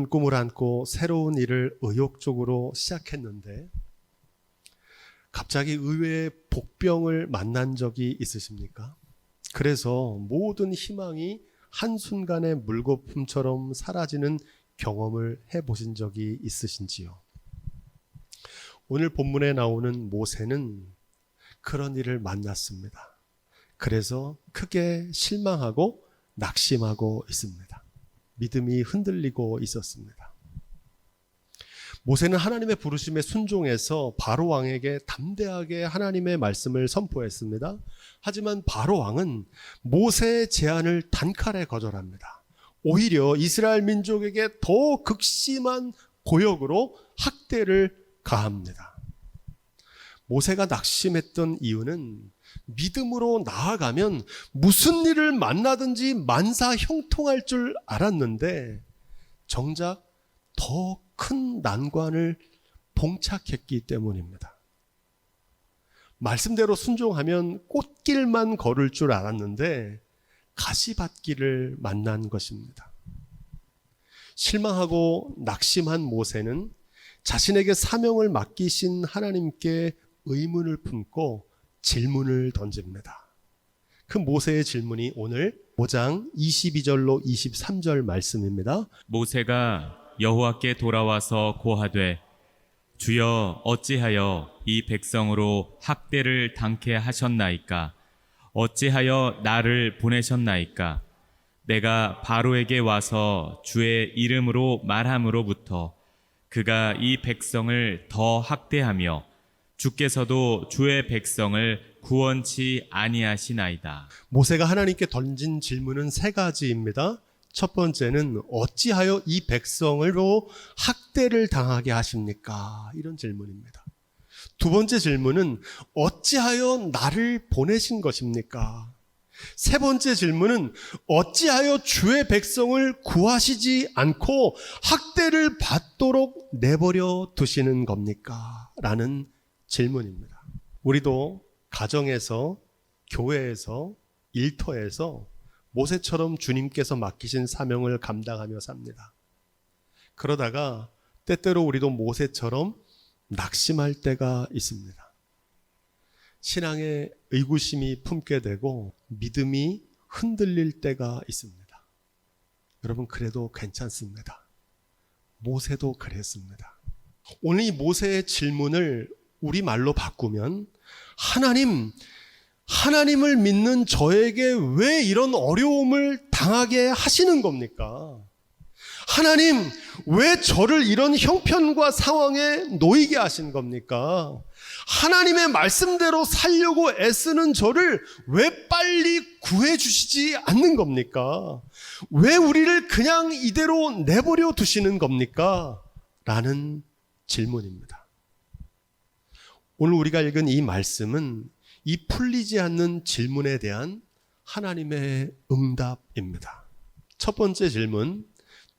높은 꿈을 안고 새로운 일을 의욕적으로 시작했는데 갑자기 의외의 복병을 만난 적이 있으십니까? 그래서 모든 희망이 한순간에 물거품처럼 사라지는 경험을 해 보신 적이 있으신지요? 오늘 본문에 나오는 모세는 그런 일을 만났습니다. 그래서 크게 실망하고 낙심하고 있습니다. 믿음이 흔들리고 있었습니다. 모세는 하나님의 부르심에 순종해서 바로 왕에게 담대하게 하나님의 말씀을 선포했습니다. 하지만 바로 왕은 모세의 제안을 단칼에 거절합니다. 오히려 이스라엘 민족에게 더 극심한 고역으로 학대를 가합니다. 모세가 낙심했던 이유는 믿음으로 나아가면 무슨 일을 만나든지 만사 형통할 줄 알았는데 정작 더 큰 난관을 봉착했기 때문입니다. 말씀대로 순종하면 꽃길만 걸을 줄 알았는데 가시밭길을 만난 것입니다. 실망하고 낙심한 모세는 자신에게 사명을 맡기신 하나님께 의문을 품고 질문을 던집니다. 그 모세의 질문이 오늘 5장 22절로 23절 말씀입니다. 모세가 여호와께 돌아와서 고하되 주여 어찌하여 이 백성으로 학대를 당케 하셨나이까 어찌하여 나를 보내셨나이까 내가 바로에게 와서 주의 이름으로 말함으로부터 그가 이 백성을 더 학대하며 주께서도 주의 백성을 구원치 아니하시나이다. 모세가 하나님께 던진 질문은 세 가지입니다. 첫 번째는 어찌하여 이 백성으로 학대를 당하게 하십니까? 이런 질문입니다. 두 번째 질문은 어찌하여 나를 보내신 것입니까? 세 번째 질문은 어찌하여 주의 백성을 구하시지 않고 학대를 받도록 내버려 두시는 겁니까? 라는 질문입니다. 우리도 가정에서, 교회에서, 일터에서 모세처럼 주님께서 맡기신 사명을 감당하며 삽니다. 그러다가 때때로 우리도 모세처럼 낙심할 때가 있습니다. 신앙에 의구심이 품게 되고 믿음이 흔들릴 때가 있습니다. 여러분, 그래도 괜찮습니다. 모세도 그랬습니다. 오늘 이 모세의 질문을 우리 말로 바꾸면 하나님, 하나님을 믿는 저에게 왜 이런 어려움을 당하게 하시는 겁니까? 하나님, 왜 저를 이런 형편과 상황에 놓이게 하신 겁니까? 하나님의 말씀대로 살려고 애쓰는 저를 왜 빨리 구해 주시지 않는 겁니까? 왜 우리를 그냥 이대로 내버려 두시는 겁니까? 라는 질문입니다. 오늘 우리가 읽은 이 말씀은 이 풀리지 않는 질문에 대한 하나님의 응답입니다. 첫 번째 질문,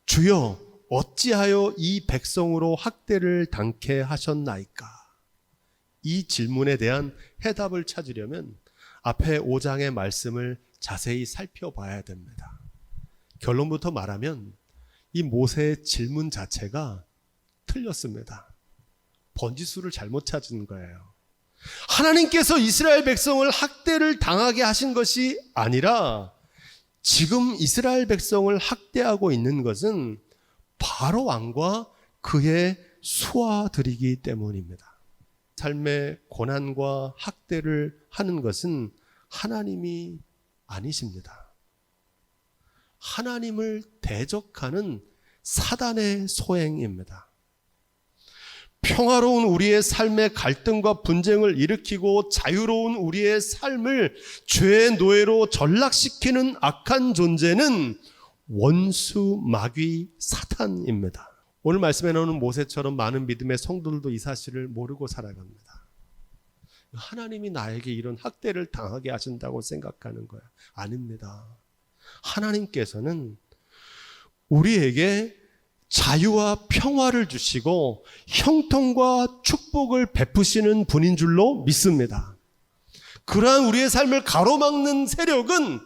주여 어찌하여 이 백성으로 학대를 당케 하셨나이까? 이 질문에 대한 해답을 찾으려면 앞에 5장의 말씀을 자세히 살펴봐야 됩니다. 결론부터 말하면 이 모세의 질문 자체가 틀렸습니다. 번지수를 잘못 찾은 거예요. 하나님께서 이스라엘 백성을 학대를 당하게 하신 것이 아니라 지금 이스라엘 백성을 학대하고 있는 것은 바로 왕과 그의 수하들이기 때문입니다. 삶의 고난과 학대를 하는 것은 하나님이 아니십니다. 하나님을 대적하는 사단의 소행입니다. 평화로운 우리의 삶의 갈등과 분쟁을 일으키고 자유로운 우리의 삶을 죄의 노예로 전락시키는 악한 존재는 원수 마귀 사탄입니다. 오늘 말씀에 나오는 모세처럼 많은 믿음의 성도들도 이 사실을 모르고 살아갑니다. 하나님이 나에게 이런 학대를 당하게 하신다고 생각하는 거야. 아닙니다. 하나님께서는 우리에게 자유와 평화를 주시고 형통과 축복을 베푸시는 분인 줄로 믿습니다. 그러한 우리의 삶을 가로막는 세력은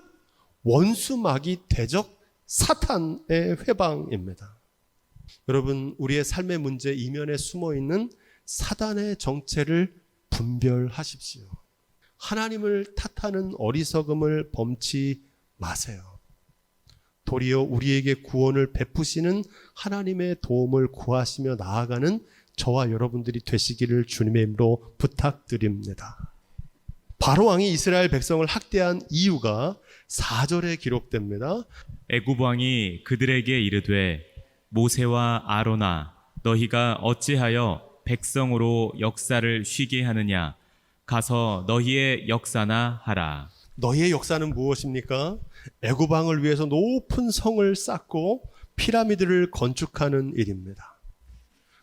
원수 마귀 대적 사탄의 회방입니다. 여러분, 우리의 삶의 문제 이면에 숨어 있는 사단의 정체를 분별하십시오. 하나님을 탓하는 어리석음을 범치 마세요. 도리어 우리에게 구원을 베푸시는 하나님의 도움을 구하시며 나아가는 저와 여러분들이 되시기를 주님의 이름으로 부탁드립니다. 바로 왕이 이스라엘 백성을 학대한 이유가 4절에 기록됩니다. 애굽 왕이 그들에게 이르되 모세와 아로나 너희가 어찌하여 백성으로 역사를 쉬게 하느냐 가서 너희의 역사나 하라 너희의 역사는 무엇입니까? 애굽 왕을 위해서 높은 성을 쌓고 피라미드를 건축하는 일입니다.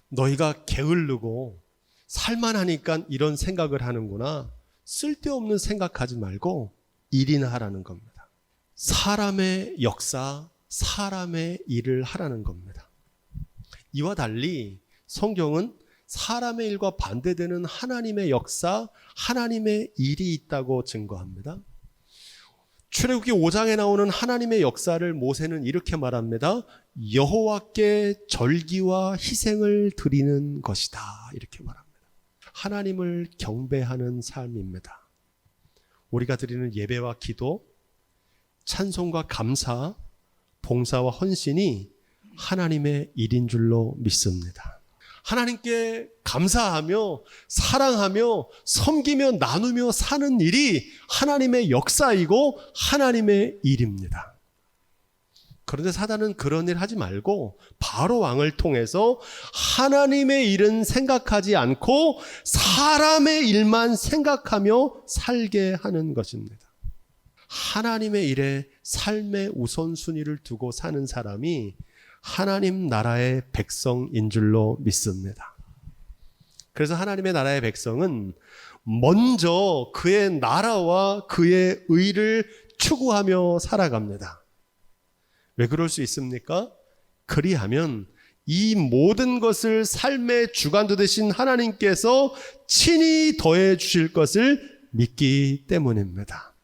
너희가 게을르고 살만하니까 이런 생각을 하는구나. 쓸데없는 생각하지 말고 일이나 하라는 겁니다. 사람의 역사, 사람의 일을 하라는 겁니다. 이와 달리 성경은 사람의 일과 반대되는 하나님의 역사, 하나님의 일이 있다고 증거합니다. 출애굽기 5장에 나오는 하나님의 역사를 모세는 이렇게 말합니다. 여호와께 절기와 희생을 드리는 것이다. 이렇게 말합니다. 하나님을 경배하는 삶입니다. 우리가 드리는 예배와 기도, 찬송과 감사, 봉사와 헌신이 하나님의 일인 줄로 믿습니다. 하나님께 감사하며 사랑하며 섬기며 나누며 사는 일이 하나님의 역사이고 하나님의 일입니다. 그런데 사단은 그런 일 하지 말고 바로 왕을 통해서 하나님의 일은 생각하지 않고 사람의 일만 생각하며 살게 하는 것입니다. 하나님의 일에 삶의 우선순위를 두고 사는 사람이 하나님 나라의 백성인 줄로 믿습니다. 그래서 하나님의 나라의 백성은 먼저 그의 나라와 그의 의를 추구하며 살아갑니다. 왜 그럴 수 있습니까? 그리하면 이 모든 것을 삶의 주관도 되신 하나님께서 친히 더해 주실 것을 믿기 때문입니다.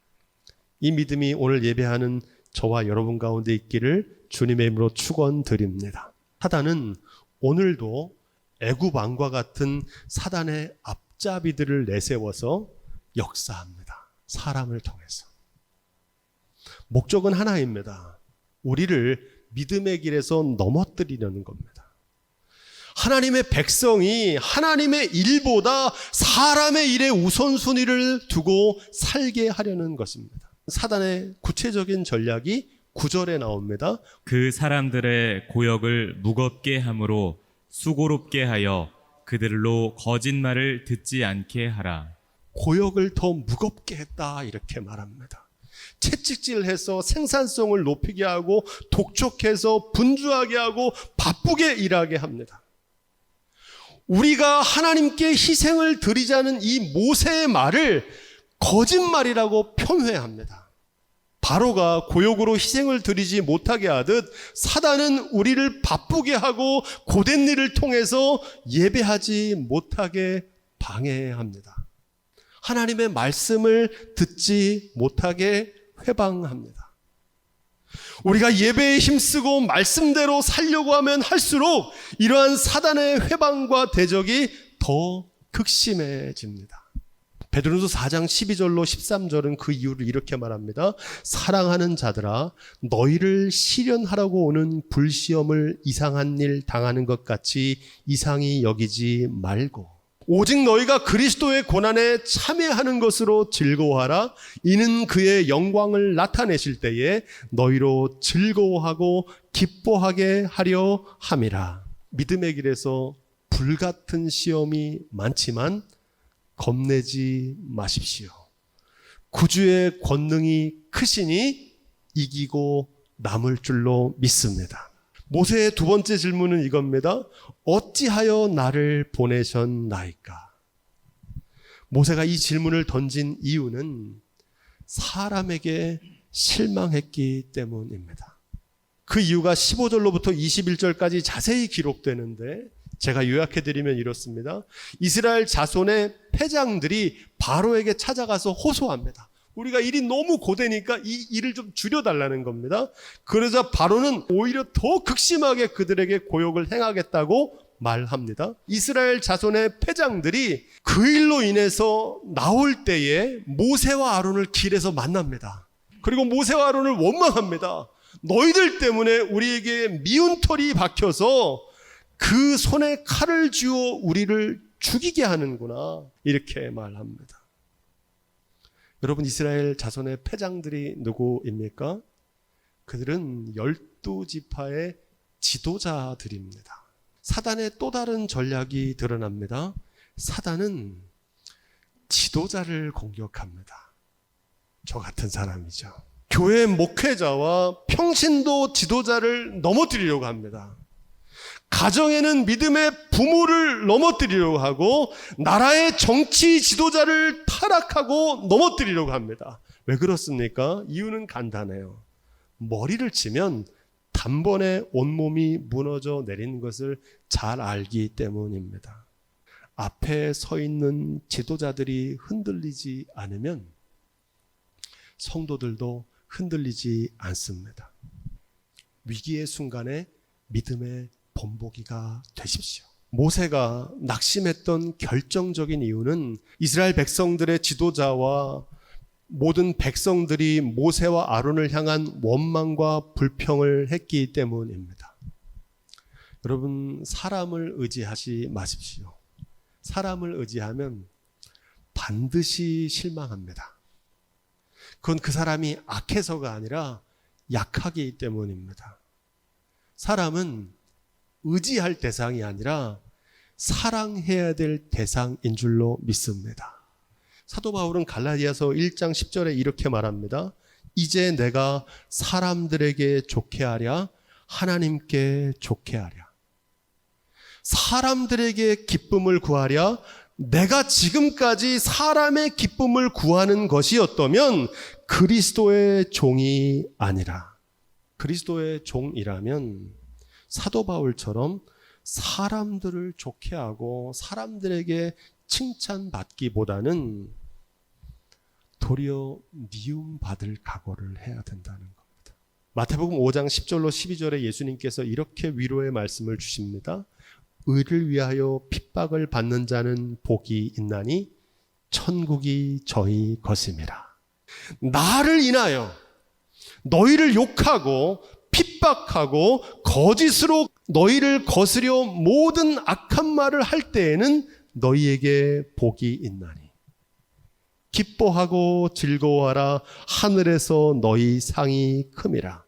이 믿음이 오늘 예배하는 저와 여러분 가운데 있기를 주님의 이름으로 축원드립니다. 사단은 오늘도 애굽 왕과 같은 사단의 앞잡이들을 내세워서 역사합니다. 사람을 통해서. 목적은 하나입니다. 우리를 믿음의 길에서 넘어뜨리려는 겁니다. 하나님의 백성이 하나님의 일보다 사람의 일에 우선순위를 두고 살게 하려는 것입니다. 사단의 구체적인 전략이 9절에 나옵니다. 그 사람들의 고역을 무겁게 함으로 수고롭게 하여 그들로 거짓말을 듣지 않게 하라 고역을 더 무겁게 했다 이렇게 말합니다. 채찍질해서 생산성을 높이게 하고 독촉해서 분주하게 하고 바쁘게 일하게 합니다. 우리가 하나님께 희생을 드리자는 이 모세의 말을 거짓말이라고 표현합니다. 바로가 고역으로 희생을 드리지 못하게 하듯 사단은 우리를 바쁘게 하고 고된 일을 통해서 예배하지 못하게 방해합니다. 하나님의 말씀을 듣지 못하게 회방합니다. 우리가 예배에 힘쓰고 말씀대로 살려고 하면 할수록 이러한 사단의 회방과 대적이 더 극심해집니다. 베드로서 4장 12절로 13절은 그 이유를 이렇게 말합니다. 사랑하는 자들아 너희를 시련하라고 오는 불시험을 이상한 일 당하는 것 같이 이상히 여기지 말고 오직 너희가 그리스도의 고난에 참여하는 것으로 즐거워하라. 이는 그의 영광을 나타내실 때에 너희로 즐거워하고 기뻐하게 하려 함이라. 믿음의 길에서 불같은 시험이 많지만 겁내지 마십시오. 구주의 권능이 크시니 이기고 남을 줄로 믿습니다. 모세의 두 번째 질문은 이겁니다. 어찌하여 나를 보내셨나이까? 모세가 이 질문을 던진 이유는 사람에게 실망했기 때문입니다. 그 이유가 15절로부터 21절까지 자세히 기록되는데 제가 요약해 드리면 이렇습니다. 이스라엘 자손의 패장들이 바로에게 찾아가서 호소합니다. 우리가 일이 너무 고되니까 이 일을 좀 줄여달라는 겁니다. 그러자 바로는 오히려 더 극심하게 그들에게 고욕을 행하겠다고 말합니다. 이스라엘 자손의 패장들이 그 일로 인해서 나올 때에 모세와 아론을 길에서 만납니다. 그리고 모세와 아론을 원망합니다. 너희들 때문에 우리에게 미운 털이 박혀서 그 손에 칼을 쥐어 우리를 죽이게 하는구나. 이렇게 말합니다. 여러분 이스라엘 자손의 패장들이 누구입니까? 그들은 열두 지파의 지도자들입니다. 사단의 또 다른 전략이 드러납니다. 사단은 지도자를 공격합니다. 저 같은 사람이죠. 교회 목회자와 평신도 지도자를 넘어뜨리려고 합니다. 가정에는 믿음의 부모를 넘어뜨리려고 하고 나라의 정치 지도자를 타락하고 넘어뜨리려고 합니다. 왜 그렇습니까? 이유는 간단해요. 머리를 치면 단번에 온몸이 무너져 내리는 것을 잘 알기 때문입니다. 앞에 서 있는 지도자들이 흔들리지 않으면 성도들도 흔들리지 않습니다. 위기의 순간에 믿음의 본보기가 되십시오. 모세가 낙심했던 결정적인 이유는 이스라엘 백성들의 지도자와 모든 백성들이 모세와 아론을 향한 원망과 불평을 했기 때문입니다. 여러분, 사람을 의지하지 마십시오. 사람을 의지하면 반드시 실망합니다. 그건 그 사람이 악해서가 아니라 약하기 때문입니다. 사람은 의지할 대상이 아니라 사랑해야 될 대상인 줄로 믿습니다. 사도 바울은 갈라디아서 1장 10절에 이렇게 말합니다. 이제 내가 사람들에게 좋게 하랴 하나님께 좋게 하랴. 사람들에게 기쁨을 구하랴 내가 지금까지 사람의 기쁨을 구하는 것이었다면 그리스도의 종이 아니라 그리스도의 종이라면 사도 바울처럼 사람들을 좋게 하고 사람들에게 칭찬받기보다는 도리어 미움 받을 각오를 해야 된다는 겁니다. 마태복음 5장 10절로 12절에 예수님께서 이렇게 위로의 말씀을 주십니다. 의를 위하여 핍박을 받는 자는 복이 있나니 천국이 저희 것임이라. 나를 인하여 너희를 욕하고 핍박하고 거짓으로 너희를 거스려 모든 악한 말을 할 때에는 너희에게 복이 있나니. 기뻐하고 즐거워하라. 하늘에서 너희 상이 큼이라.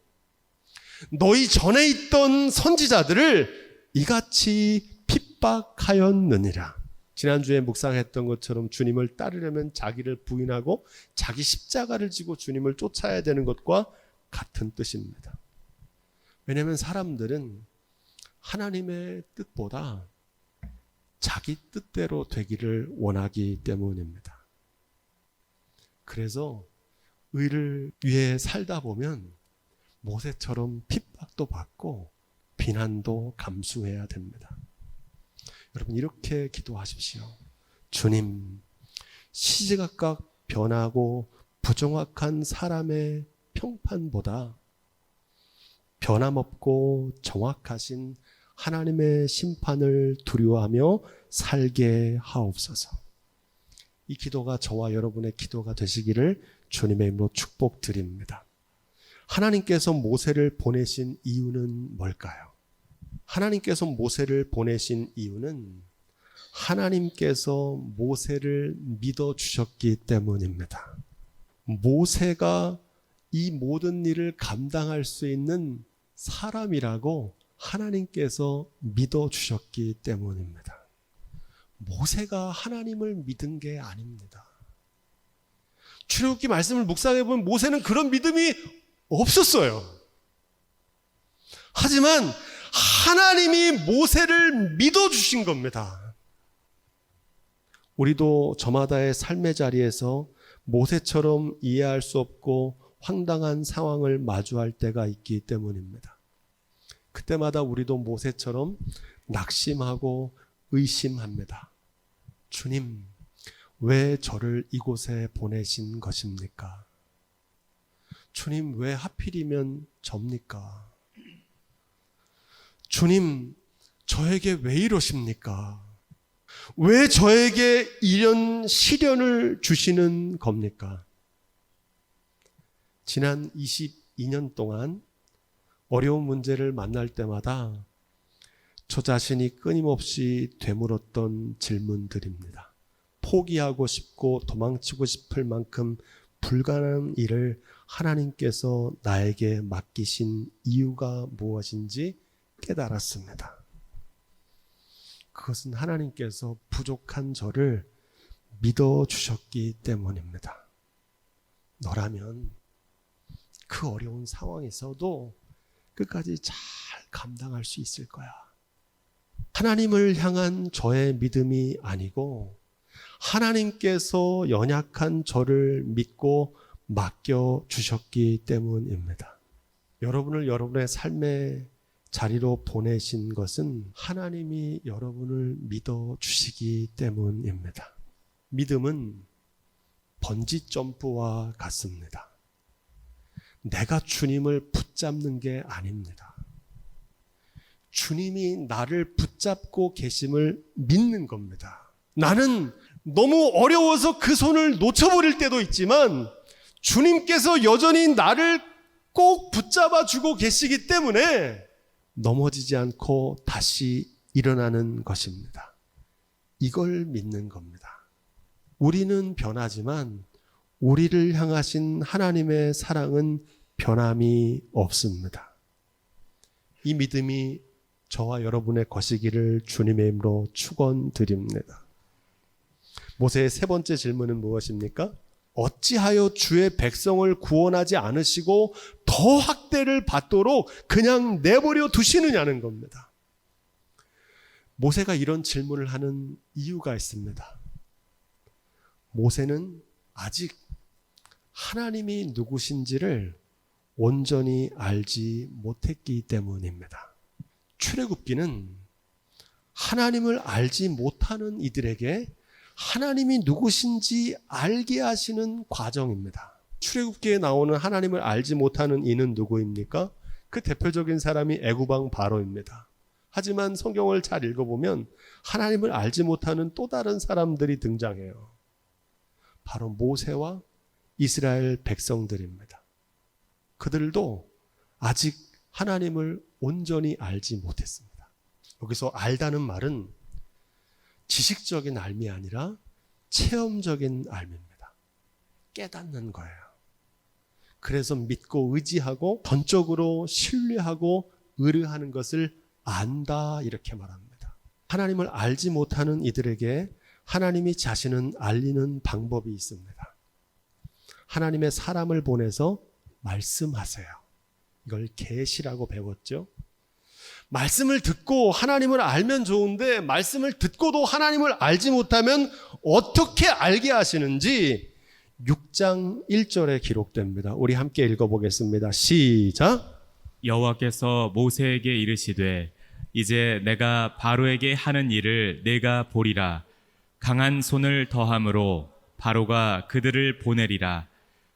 너희 전에 있던 선지자들을 이같이 핍박하였느니라. 지난주에 묵상했던 것처럼 주님을 따르려면 자기를 부인하고 자기 십자가를 지고 주님을 쫓아야 되는 것과 같은 뜻입니다. 왜냐하면 사람들은 하나님의 뜻보다 자기 뜻대로 되기를 원하기 때문입니다. 그래서 의를 위해 살다 보면 모세처럼 핍박도 받고 비난도 감수해야 됩니다. 여러분 이렇게 기도하십시오. 주님 시시각각 변하고 부정확한 사람의 평판보다 변함없고 정확하신 하나님의 심판을 두려워하며 살게 하옵소서. 이 기도가 저와 여러분의 기도가 되시기를 주님의 이름으로 축복드립니다. 하나님께서 모세를 보내신 이유는 뭘까요? 하나님께서 모세를 보내신 이유는 하나님께서 모세를 믿어 주셨기 때문입니다. 모세가 이 모든 일을 감당할 수 있는 사람이라고 하나님께서 믿어 주셨기 때문입니다. 모세가 하나님을 믿은 게 아닙니다. 출애굽기 말씀을 묵상해 보면 모세는 그런 믿음이 없었어요. 하지만 하나님이 모세를 믿어 주신 겁니다. 우리도 저마다의 삶의 자리에서 모세처럼 이해할 수 없고 황당한 상황을 마주할 때가 있기 때문입니다. 그때마다 우리도 모세처럼 낙심하고 의심합니다. 주님, 왜 저를 이곳에 보내신 것입니까? 주님, 왜 하필이면 접니까? 주님, 저에게 왜 이러십니까? 왜 저에게 이런 시련을 주시는 겁니까? 지난 22년 동안 어려운 문제를 만날 때마다 저 자신이 끊임없이 되물었던 질문들입니다. 포기하고 싶고 도망치고 싶을 만큼 불가능한 일을 하나님께서 나에게 맡기신 이유가 무엇인지 깨달았습니다. 그것은 하나님께서 부족한 저를 믿어 주셨기 때문입니다. 너라면 그 어려운 상황에서도 끝까지 잘 감당할 수 있을 거야. 하나님을 향한 저의 믿음이 아니고 하나님께서 연약한 저를 믿고 맡겨 주셨기 때문입니다. 여러분을 여러분의 삶의 자리로 보내신 것은 하나님이 여러분을 믿어 주시기 때문입니다. 믿음은 번지 점프와 같습니다. 내가 주님을 붙잡는 게 아닙니다. 주님이 나를 붙잡고 계심을 믿는 겁니다. 나는 너무 어려워서 그 손을 놓쳐버릴 때도 있지만 주님께서 여전히 나를 꼭 붙잡아 주고 계시기 때문에 넘어지지 않고 다시 일어나는 것입니다. 이걸 믿는 겁니다. 우리는 변하지만 우리를 향하신 하나님의 사랑은 변함이 없습니다. 이 믿음이 저와 여러분의 것이기를 주님의 이름으로 축원드립니다. 모세의 세 번째 질문은 무엇입니까? 어찌하여 주의 백성을 구원하지 않으시고 더 학대를 받도록 그냥 내버려 두시느냐는 겁니다. 모세가 이런 질문을 하는 이유가 있습니다. 모세는 아직 하나님이 누구신지를 온전히 알지 못했기 때문입니다. 출애굽기는 하나님을 알지 못하는 이들에게 하나님이 누구신지 알게 하시는 과정입니다. 출애굽기에 나오는 하나님을 알지 못하는 이는 누구입니까? 그 대표적인 사람이 애굽왕 바로입니다. 하지만 성경을 잘 읽어보면 하나님을 알지 못하는 또 다른 사람들이 등장해요. 바로 모세와 이스라엘 백성들입니다. 그들도 아직 하나님을 온전히 알지 못했습니다. 여기서 알다는 말은 지식적인 알미 아니라 체험적인 알미입니다. 깨닫는 거예요. 그래서 믿고 의지하고 전적으로 신뢰하고 의뢰하는 것을 안다 이렇게 말합니다. 하나님을 알지 못하는 이들에게 하나님이 자신은 알리는 방법이 있습니다. 하나님의 사람을 보내서 말씀하세요. 이걸 계시라고 배웠죠. 말씀을 듣고 하나님을 알면 좋은데 말씀을 듣고도 하나님을 알지 못하면 어떻게 알게 하시는지 6장 1절에 기록됩니다. 우리 함께 읽어 보겠습니다. 시작. 여호와께서 모세에게 이르시되 이제 내가 바로에게 하는 일을 내가 보리라 강한 손을 더함으로 바로가 그들을 보내리라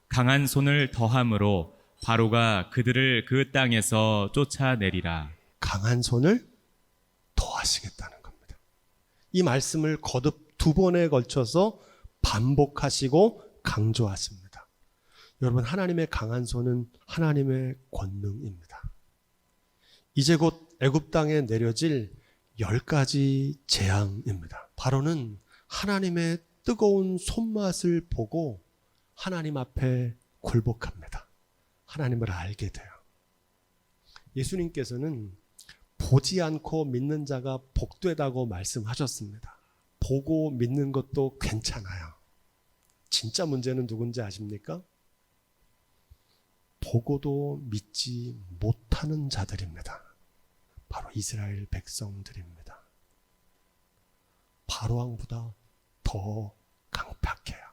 강한 손을 더함으로 바로가 그들을 그 땅에서 쫓아내리라 강한 손을 더하시겠다는 겁니다. 이 말씀을 거듭 두 번에 걸쳐서 반복하시고 강조하십니다. 여러분, 하나님의 강한 손은 하나님의 권능입니다. 이제 곧 애굽 땅에 내려질 열 가지 재앙입니다. 바로는 하나님의 뜨거운 손맛을 보고 하나님 앞에 굴복합니다. 하나님을 알게 돼요. 예수님께서는 보지 않고 믿는 자가 복되다고 말씀하셨습니다. 보고 믿는 것도 괜찮아요. 진짜 문제는 누군지 아십니까? 보고도 믿지 못하는 자들입니다. 바로 이스라엘 백성들입니다. 바로왕보다 더 강팍해요.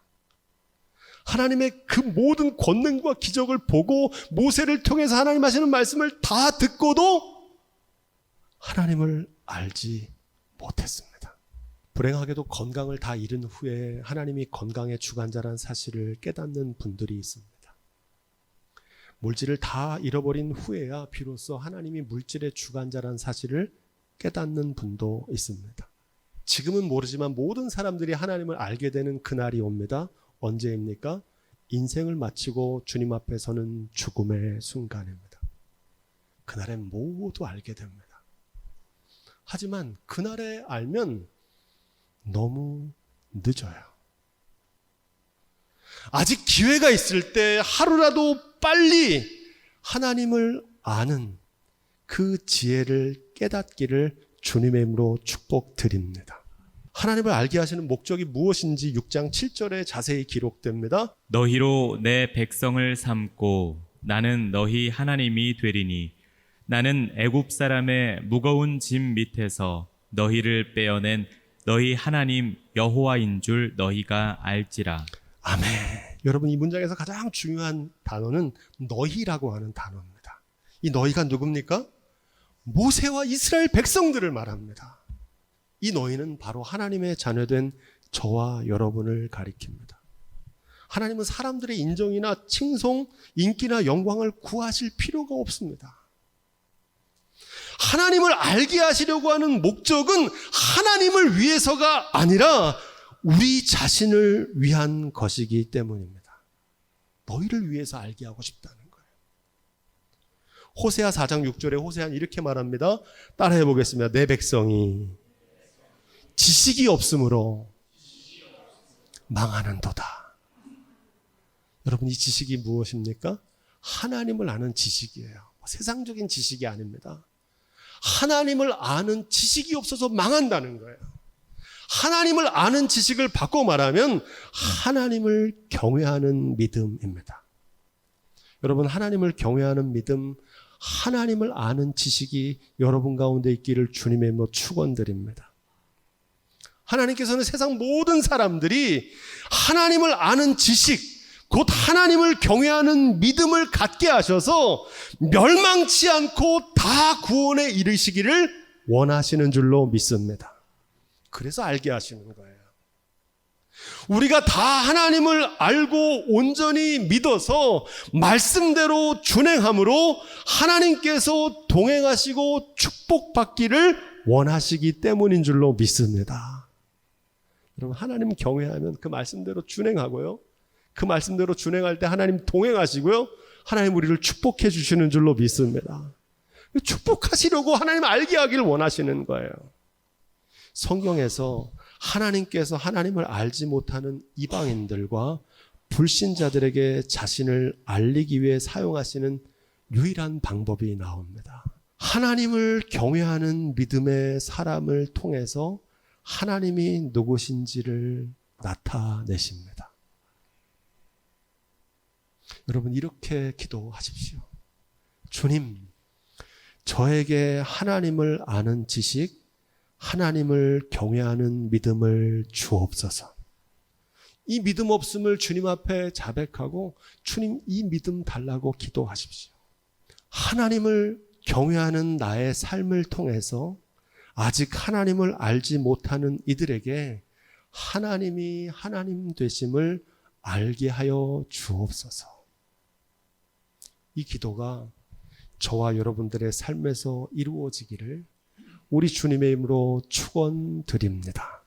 하나님의 그 모든 권능과 기적을 보고 모세를 통해서 하나님 하시는 말씀을 다 듣고도 하나님을 알지 못했습니다. 불행하게도 건강을 다 잃은 후에 하나님이 건강의 주관자라는 사실을 깨닫는 분들이 있습니다. 물질을 다 잃어버린 후에야 비로소 하나님이 물질의 주관자라는 사실을 깨닫는 분도 있습니다. 지금은 모르지만 모든 사람들이 하나님을 알게 되는 그날이 옵니다. 언제입니까? 인생을 마치고 주님 앞에 서는 죽음의 순간입니다. 그날엔 모두 알게 됩니다. 하지만 그날에 알면 너무 늦어요. 아직 기회가 있을 때 하루라도 빨리 하나님을 아는 그 지혜를 깨닫기를 주님의 이름으로 축복드립니다. 하나님을 알게 하시는 목적이 무엇인지 6장 7절에 자세히 기록됩니다. 너희로 내 백성을 삼고 나는 너희 하나님이 되리니 나는 애굽 사람의 무거운 짐 밑에서 너희를 빼어낸 너희 하나님 여호와인 줄 너희가 알지라. 아멘. 여러분 이 문장에서 가장 중요한 단어는 너희라고 하는 단어입니다. 이 너희가 누굽니까? 모세와 이스라엘 백성들을 말합니다. 이 너희는 바로 하나님의 자녀된 저와 여러분을 가리킵니다. 하나님은 사람들의 인정이나 칭송, 인기나 영광을 구하실 필요가 없습니다. 하나님을 알게 하시려고 하는 목적은 하나님을 위해서가 아니라 우리 자신을 위한 것이기 때문입니다. 너희를 위해서 알게 하고 싶다는 거예요. 호세아 4장 6절에 호세아는 이렇게 말합니다. 따라해 보겠습니다. 내 백성이 지식이 없으므로 망하는도다. 여러분 이 지식이 무엇입니까? 하나님을 아는 지식이에요. 세상적인 지식이 아닙니다. 하나님을 아는 지식이 없어서 망한다는 거예요. 하나님을 아는 지식을 바꿔 말하면 하나님을 경외하는 믿음입니다. 여러분, 하나님을 경외하는 믿음, 하나님을 아는 지식이 여러분 가운데 있기를 주님의 이름으로 축원드립니다. 하나님께서는 세상 모든 사람들이 하나님을 아는 지식, 곧 하나님을 경외하는 믿음을 갖게 하셔서 멸망치 않고 다 구원에 이르시기를 원하시는 줄로 믿습니다. 그래서 알게 하시는 거예요. 우리가 다 하나님을 알고 온전히 믿어서 말씀대로 준행함으로 하나님께서 동행하시고 축복받기를 원하시기 때문인 줄로 믿습니다. 여러분, 하나님 경외하면 그 말씀대로 준행하고요. 그 말씀대로 준행할 때 하나님 동행하시고요. 하나님 우리를 축복해 주시는 줄로 믿습니다. 축복하시려고 하나님 알게 하기를 원하시는 거예요. 성경에서 하나님께서 하나님을 알지 못하는 이방인들과 불신자들에게 자신을 알리기 위해 사용하시는 유일한 방법이 나옵니다. 하나님을 경외하는 믿음의 사람을 통해서 하나님이 누구신지를 나타내십니다. 여러분, 이렇게 기도하십시오. 주님, 저에게 하나님을 아는 지식, 하나님을 경외하는 믿음을 주옵소서. 이 믿음 없음을 주님 앞에 자백하고 주님 이 믿음 달라고 기도하십시오. 하나님을 경외하는 나의 삶을 통해서 아직 하나님을 알지 못하는 이들에게 하나님이 하나님 되심을 알게 하여 주옵소서. 이 기도가 저와 여러분들의 삶에서 이루어지기를 우리 주님의 이름으로 축원드립니다.